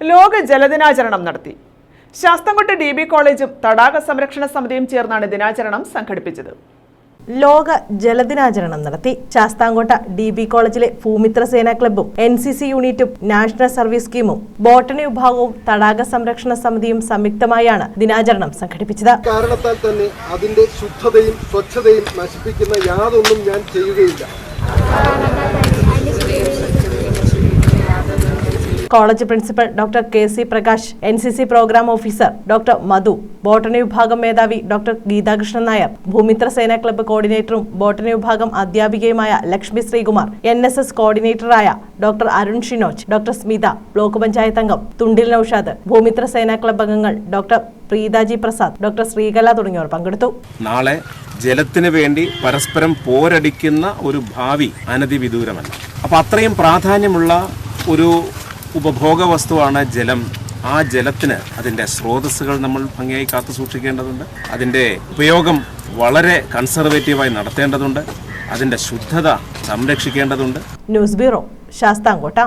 ലോക ജലദിനാചരണം നടത്തി. Sasthamkotta D B കോളേജും തടാക സംരക്ഷണ സമിതിയും ചേർന്നാണ് ദിനാചരണം സംഘടിപ്പിച്ചത്. ലോക ജലദിനാചരണം നടത്തി ശാസ്താംകോട്ട ഡി ബി കോളേജിലെ ഭൂമിത്ര സേനാ ക്ലബ്ബും എൻ സി സി യൂണിറ്റും നാഷണൽ സർവീസ് സ്കീമും ബോട്ടണി വിഭാഗവും തടാക സംരക്ഷണ സമിതിയും സംയുക്തമായാണ് ദിനാചരണം സംഘടിപ്പിച്ചത്. കാരണത്താൽ തന്നെ അതിന്റെ ശുദ്ധതയും സ്വച്ഛതയും നശിപ്പിക്കുന്ന യാതൊന്നും ഞാൻ ചെയ്യുകയില്ല. College principal doctor K C Prakash N C C programme officer doctor Madhu botany വിഭാഗം മേധാവി ഡോക്ടർ ഗീതാകൃഷ്ണൻ നായർ ഭൂമിത്ര സേനാ ക്ലബ്ബ് കോർഡിനേറ്ററും ബോട്ടണി വിഭാഗം അധ്യാപികയുമായ Lakshmi Sreekumar N S S കോർഡിനേറ്ററായ doctor Arun Shinoj doctor Smitha block panchayat അംഗം തുണ്ടിൽ നൌഷാദ് ഭൂമിത്ര സേനാ ക്ലബ്ബ് അംഗങ്ങൾ ഡോക്ടർ പ്രീതാജി പ്രസാദ് ഡോക്ടർ ശ്രീകല തുടങ്ങിയവർ പങ്കെടുത്തു. നാളെ ജലത്തിന് വേണ്ടി പരസ്പരം പോരടിക്കുന്ന ഒരു ഭാവി അനധിവിദൂരമല്ല. അപ്പോൾ അത്രയും പ്രാധാന്യമുള്ള ഒരു ഉപഭോഗ വസ്തുവാണ് ജലം. ആ ജലത്തിന് അതിന്റെ സ്രോതസ്സുകൾ നമ്മൾ ഭംഗിയായി കാത്തു സൂക്ഷിക്കേണ്ടതുണ്ട്. അതിന്റെ ഉപയോഗം വളരെ കൺസർവേറ്റീവായി നടത്തേണ്ടതുണ്ട്. അതിന്റെ ശുദ്ധത സംരക്ഷിക്കേണ്ടതുണ്ട്. News bureau Sasthamkotta.